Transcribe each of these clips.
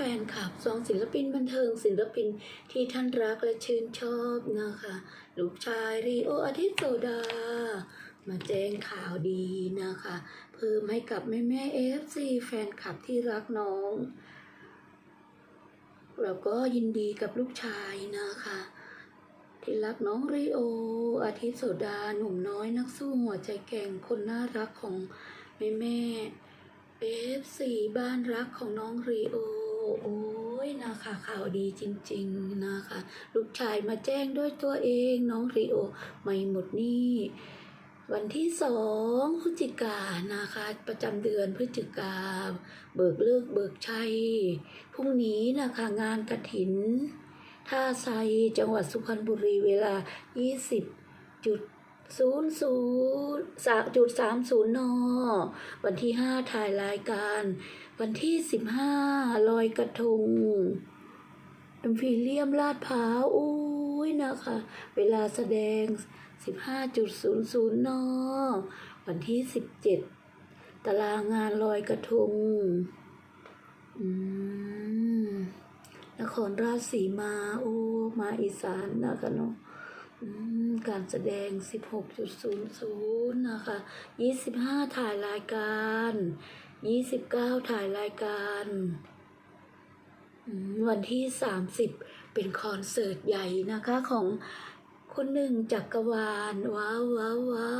ฟนคลับสองศิลปินบันเทิงศิลปินที่ท่านรักและชื่นชอบนะคะ ลูกชายรีโออาทิตย์โซดา มาแจ้งข่าวดีนะคะ เพิ่มให้กับแม่แม่เอฟซีแฟนคลับที่รักน้องแล้วก็ยินดีกับลูกชายนะคะ ที่รักน้องรีโอ อาทิตย์โสดาหนุ่มน้อยนักสู้หัวใจแกร่งคนน่ารักของแม่แม่เอฟซีบ้านรักของน้องรีโอ โอ้ยนะคะข่าวดีจริง ๆนะคะ ลูกชายมาแจ้งด้วยตัวเองน้องรีโอ ไม่หมดนี้วันที่สองพฤศจิกานะคะ ประจำเดือนพฤศจิกา เบิกเลิกเบิกชัยพรุ่งนี้นะคะงานกระถิน ท่าไซจังหวัดสุพรรณบุรีเวลา 20จุด ศูนย์ศูนย์สามจุดสามศูนย์นวันที่ห้าถ่ายรายการ วันที่สิบห้าลอยกระทงเอ็มพีเรียมลาดพร้าวอุ้ยนะคะ เวลาแสดง15.00นวันที่17ตารางงานลอยกระทงอืมนครราชสีมา โอ้ มาอีสานนะคะเนาะ การแสดง 16.00 นะคะ 25 ถ่ายรายการ 29 ถ่ายรายการ วันที่ 30 เป็นคอนเสิร์ตใหญ่นะคะของคนหนึ่งจักรวาล ว้าวว้าวว้า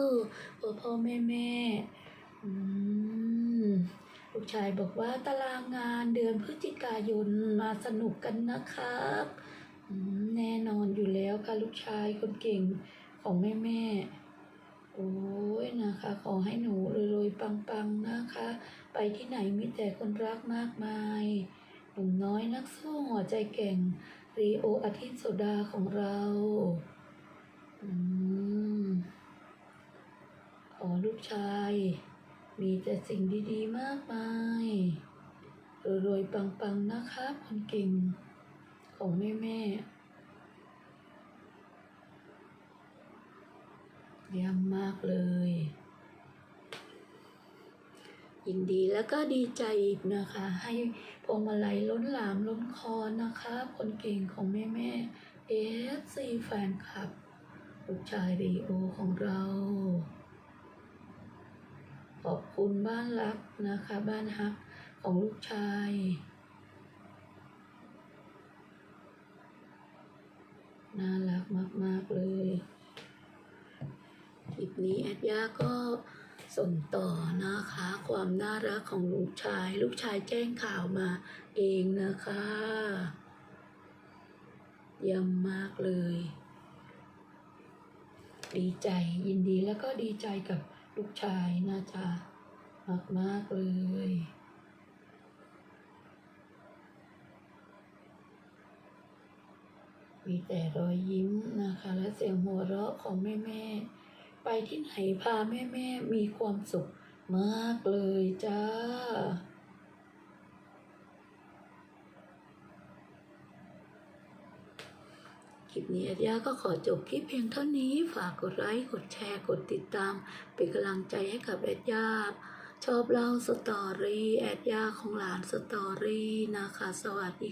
วพ่อพ่อแม่แม่ลูกชายบอกว่าตารางงานเดือนพฤศจิกายนมาสนุกกันนะครับ แน่นอนอยู่แล้วค่ะลูกชายคนเก่งของแม่แม่โอ้ยนะคะ ขอให้หนูรวยๆปังๆนะคะ ไปที่ไหนมีแต่คนรักมากมาย หนุ่มน้อยนักสู้หัวใจเก่งรีโออาทิตย์โสดาของเราอืมขอลูกชาย มีแต่สิ่งดีๆมากมาย รวยๆปังๆ นะคะคนเก่ง ของแม่ๆเยี่ยมมากเลย ยินดีแล้วก็ดีใจอีกนะคะ ให้พวงมาลัยล้นหลามล้นคอนะคะ คนเก่งของแม่แม่เอฟซีแฟนคลับลูกชายรีโอของเรา ขอบคุณบ้านรักนะคะ บ้านฮักของลูกชาย น่ารักมาก ๆ เลยคลิปนี้แอดย่าก็ส่งต่อนะคะ ความน่ารักของลูกชาย ลูกชายแจ้งข่าวมาเองนะคะเยี่ยมมากเลย ดีใจยินดีแล้วก็ดีใจกับลูกชายนะจ๊ะมากมากๆเลย มีแต่รอยยิ้มนะคะ และเสียงหัวเราะของแม่ๆไปที่ไหนพาแม่ๆมีความสุขมากเลยจ้า คลิปนี้อาญาก็ขอจบคลิปเพียงเท่านี้ ฝากกดไลค์ กดแชร์ กดติดตาม เป็นกำลังใจให้กับแอดยาชอบเล่าสตอรี่แอดยาของหลานสตอรี่นะคะ สวัสดี